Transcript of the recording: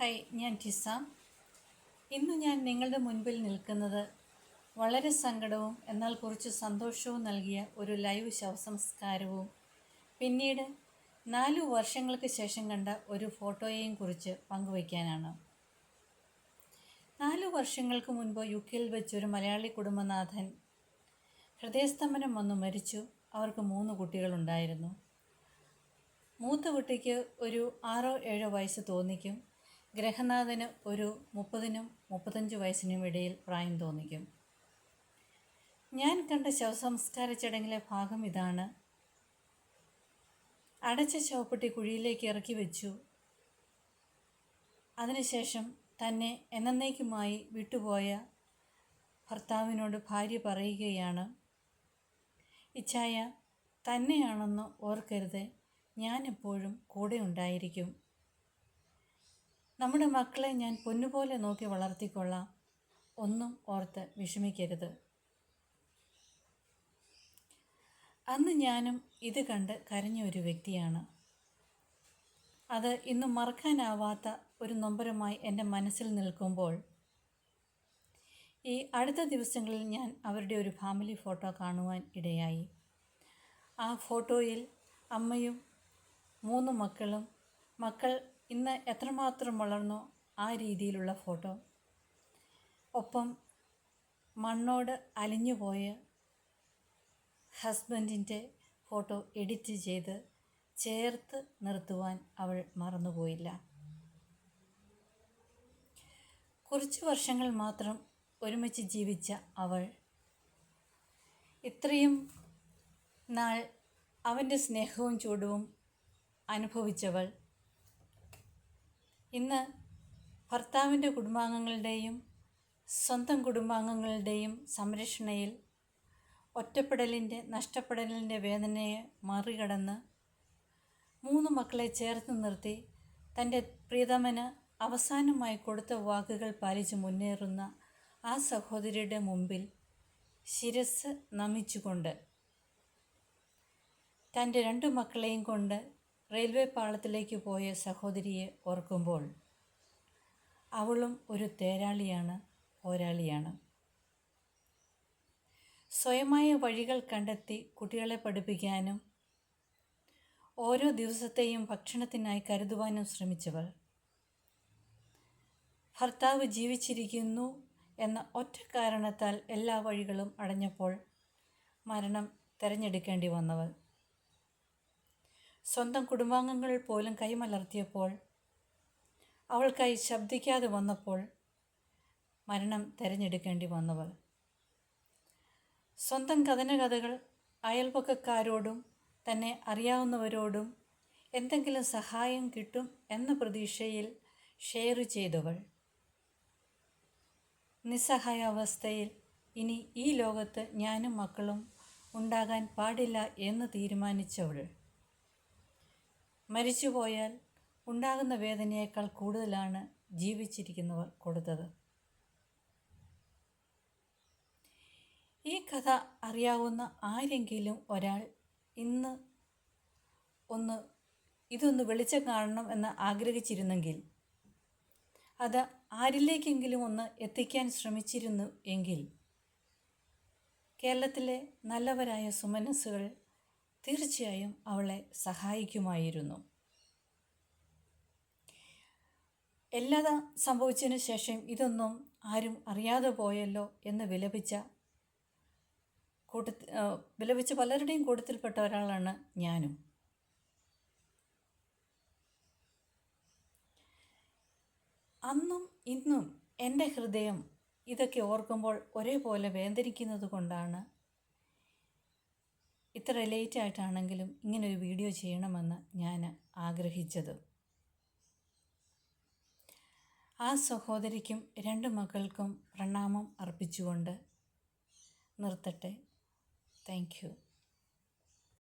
Hi ഞാൻ ടിസ ഇന്ന് ഞാൻ നിങ്ങളുടെ മുൻപിൽ നിൽക്കുന്നത് വളരെ സങ്കടവും എന്നാൽ കുറച്ച് സന്തോഷവും നൽകിയ ഒരു ലൈവ് ശവസംസ്കാരവും. പിന്നീട് നാലു വർഷങ്ങൾക്ക് ശേഷം കണ്ട ഒരു ഫോട്ടോയെയും കുറിച്ച് പങ്കുവയ്ക്കാനാണ്. നാലു വർഷങ്ങൾക്ക് മുൻപ് യു കെയിൽ വെച്ചൊരു മലയാളി കുടുംബനാഥൻ ഹൃദയസ്തംഭനം വന്നു മരിച്ചു. അവർക്ക് മൂന്ന് കുട്ടികളുണ്ടായിരുന്നു. മൂത്ത കുട്ടിക്ക് ഒരു ആറോ ഏഴോ വയസ്സ് തോന്നിക്കും. ഗ്രഹനാഥന് ഒരു മുപ്പതിനും മുപ്പത്തഞ്ച് വയസ്സിനും ഇടയിൽ പ്രായം തോന്നിക്കും. ഞാൻ കണ്ട ശവസംസ്കാര ചടങ്ങിലെ ഭാഗം ഇതാണ്. അടച്ച ശവപ്പെട്ടി കുഴിയിലേക്ക് ഇറക്കി വെച്ചു. അതിനുശേഷം തന്നെ എന്നേക്കുമായി വിട്ടുപോയ ഭർത്താവിനോട് ഭാര്യ പറയുകയാണ് ഇച്ഛായ തന്നെയാണെന്ന് ഓർക്കരുത്. ഞാനെപ്പോഴും കൂടെ ഉണ്ടായിരിക്കും നമ്മുടെ മക്കളെ ഞാൻ പൊന്നുപോലെ നോക്കി വളർത്തിക്കൊള്ളാം. ഒന്നും ഓർത്ത് വിഷമിക്കരുത്. അന്ന് ഞാനും ഇത് കണ്ട് കരഞ്ഞ ഒരു വ്യക്തിയാണ്. അത് ഇന്നും മറക്കാനാവാത്ത ഒരു നൊമ്പരമായി എന്റെ മനസ്സിൽ നിൽക്കുമ്പോൾ ഈ അടുത്ത ദിവസങ്ങളിൽ ഞാൻ അവരുടെ ഒരു ഫാമിലി ഫോട്ടോ കാണുവാൻ ഇടയായി. ആ ഫോട്ടോയിൽ അമ്മയും മൂന്ന് മക്കളും മക്കൾ ഇന്ന് എത്രമാത്രം വളർന്നോ ആ രീതിയിലുള്ള ഫോട്ടോ. ഒപ്പം മണ്ണോട് അലിഞ്ഞുപോയ ഹസ്ബൻഡിന്റെ ഫോട്ടോ എഡിറ്റ് ചെയ്ത് ചേർത്ത് നിർത്തുവാൻ അവൾ മറന്നുപോയില്ല. കുറച്ച് വർഷങ്ങൾ മാത്രം ഒരുമിച്ച് ജീവിച്ച അവൾ ഇത്രയും നാൾ അവന്റെ സ്നേഹവും ചൂടവും അനുഭവിച്ചവൾ ഇന്ന് ഭർത്താവിന്റെ കുടുംബാംഗങ്ങളുടെയും സ്വന്തം കുടുംബാംഗങ്ങളുടെയും സംരക്ഷണയിൽ ഒറ്റപ്പെടലിന്റെ നഷ്ടപ്പെടലിന്റെ വേദനയെ മറികടന്ന് മൂന്ന് മക്കളെ ചേർത്ത് നിർത്തി തന്റെ പ്രിയതമന് അവസാനമായി കൊടുത്ത വാക്കുകൾ പാലിച്ച് മുന്നേറുന്ന ആ സഹോദരിയുടെ മുമ്പിൽ ശിരസ് നമിച്ചുകൊണ്ട് തന്റെ രണ്ടു മക്കളെയും കൊണ്ട് റെയിൽവേ പാളത്തിലേക്ക് പോയ സഹോദരിയെ ഓർക്കുമ്പോൾ അവളും ഒരു തേരാളിയാണ് പോരാളിയാണ്. സ്വയമായ വഴികൾ കണ്ടെത്തി കുട്ടികളെ പഠിപ്പിക്കാനും ഓരോ ദിവസത്തെയും ഭക്ഷണത്തിനായി കരുതുവാനും ശ്രമിച്ചവൾ. ഭർത്താവ് ജീവിച്ചിരിക്കുന്നു എന്ന ഒറ്റ കാരണത്താൽ എല്ലാ വഴികളും അടഞ്ഞപ്പോൾ മരണം തിരഞ്ഞെടുക്കേണ്ടി വന്നവൾ. സ്വന്തം കുടുംബാംഗങ്ങൾ പോലും കൈമലർത്തിയപ്പോൾ അവൾക്കായി ശബ്ദിക്കാതെ വന്നപ്പോൾ മരണം തിരഞ്ഞെടുക്കേണ്ടി വന്നവൾ. സ്വന്തം കഥനകഥകൾ അയൽപക്കക്കാരോടും തന്നെ അറിയാവുന്നവരോടും എന്തെങ്കിലും സഹായം കിട്ടും എന്ന പ്രതീക്ഷയിൽ ഷെയർ ചെയ്തവൾ. നിസ്സഹായാവസ്ഥയിൽ ഇനി ഈ ലോകത്ത് ഞാനും മക്കളും ഉണ്ടാകാൻ പാടില്ല എന്ന് തീരുമാനിച്ചവൾ. മരിച്ചുപോയാൽ ഉണ്ടാകുന്ന വേദനയേക്കാൾ കൂടുതലാണ് ജീവിച്ചിരിക്കുന്നവർ കൊടുത്തത്. ഈ കഥ അറിയാവുന്ന ആരെങ്കിലും ഒരാൾ ഇന്ന് ഒന്ന് ഇതൊന്ന് വെളിച്ചം കാണണം എന്ന് ആഗ്രഹിച്ചിരുന്നെങ്കിൽ അത് ആരിലേക്കെങ്കിലും ഒന്ന് എത്തിക്കാൻ ശ്രമിച്ചിരുന്നു എങ്കിൽ കേരളത്തിലെ നല്ലവരായ സുമനസ്സുകൾ തീർച്ചയായും അവളെ സഹായിക്കുമായിരുന്നു. എല്ലാ സംഭവിച്ചതിന് ശേഷം ഇതൊന്നും ആരും അറിയാതെ പോയല്ലോ എന്ന് വിലപിച്ച കൂട്ട വിലപിച്ച പലരുടെയും കൂട്ടത്തിൽപ്പെട്ട ഒരാളാണ് ഞാനും. അന്നും ഇന്നും എന്റെ ഹൃദയം ഇതൊക്കെ ഓർക്കുമ്പോൾ ഒരേപോലെ വേദനിക്കുന്നത് കൊണ്ടാണ് ഇത്ര ലേറ്റ് ആയിട്ടാണെങ്കിലും ഇങ്ങനൊരു വീഡിയോ ചെയ്യണമെന്ന് ഞാൻ ആഗ്രഹിച്ചത്. ആ സഹോദരിക്കും രണ്ട് മക്കൾക്കും പ്രണാമം അർപ്പിച്ചുകൊണ്ട് നിർത്തട്ടെ. താങ്ക്